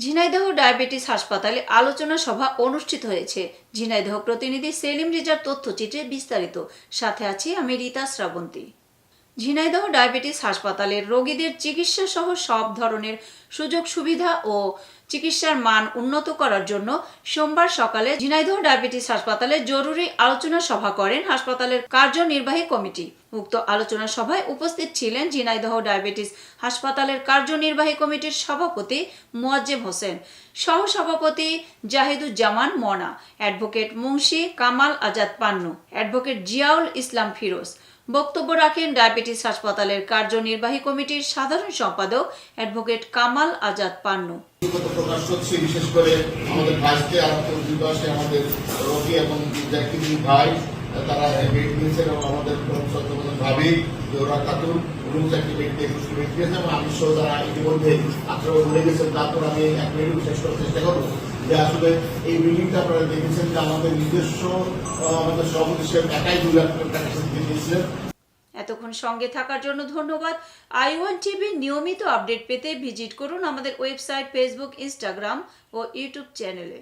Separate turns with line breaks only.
Jhenaidah diabetes হাসপাতালে আলোচনা সভা অনুষ্ঠিত হয়েছে। ঝিনাইদহ প্রতিনিধি সেলিম রিজার তথ্যচিত্রে বিস্তারিত। সাথে আছি আমি রীতা শ্রাবন্তী। ঝিনাইদহ ডায়াবেটিস হাসপাতালের রোগীদের চিকিৎসা সহ সব ধরনের সুযোগ সুবিধা ও চিকিৎসার মান উন্নত করার জন্য সোমবার সকালে ঝিনাইদহ ডায়াবেটিস হাসপাতালে জরুরি আলোচনা সভা করেন হাসপাতালের কার্যনির্বাহী কমিটি। উক্ত আলোচনা সভায় উপস্থিত ছিলেন ঝিনাইদহ ডায়াবেটিস হাসপাতালের কার্যনির্বাহী কমিটির সভাপতি মোয়াজ্জেম হোসেন সহ সভাপতি জাহিদুজ্জামান মনা অ্যাডভোকেট মুন্সি কামাল আজাদ পান্নু, অ্যাডভোকেট জিয়াউল ইসলাম ফিরোজ বক্তব্য রাখেন ডায়াবেটিস হাসপাতালের কার্যনির্বাহী কমিটির সাধারণ সম্পাদক অ্যাডভোকেট কামাল আজাদ পান্নু।
প্রকাশ বিশেষ করে আমাদের আমাদের রোগী এবং ভাই, তারা এবং আমাদের সচেতন ভাবি রুম বেড দিয়েছেন এবং আমি সহ যারা ইতিমধ্যে তারপর আমি এক করার চেষ্টা করব। যে আসলে এই বিল্ডিংটা আপনারা দেখেছেন যে আমাদের নিজস্ব আমাদের সভাপতি সাহেব একাই দু লাখ টাকা দিয়ে দিয়েছিলেন।
এতক্ষণ সঙ্গে থাকার জন্য ধন্যবাদ। আই ওয়ান টিভির নিয়মিত আপডেট পেতে ভিজিট করুন আমাদের ওয়েবসাইট ফেসবুক ইনস্টাগ্রাম ও ইউটিউব চ্যানেলে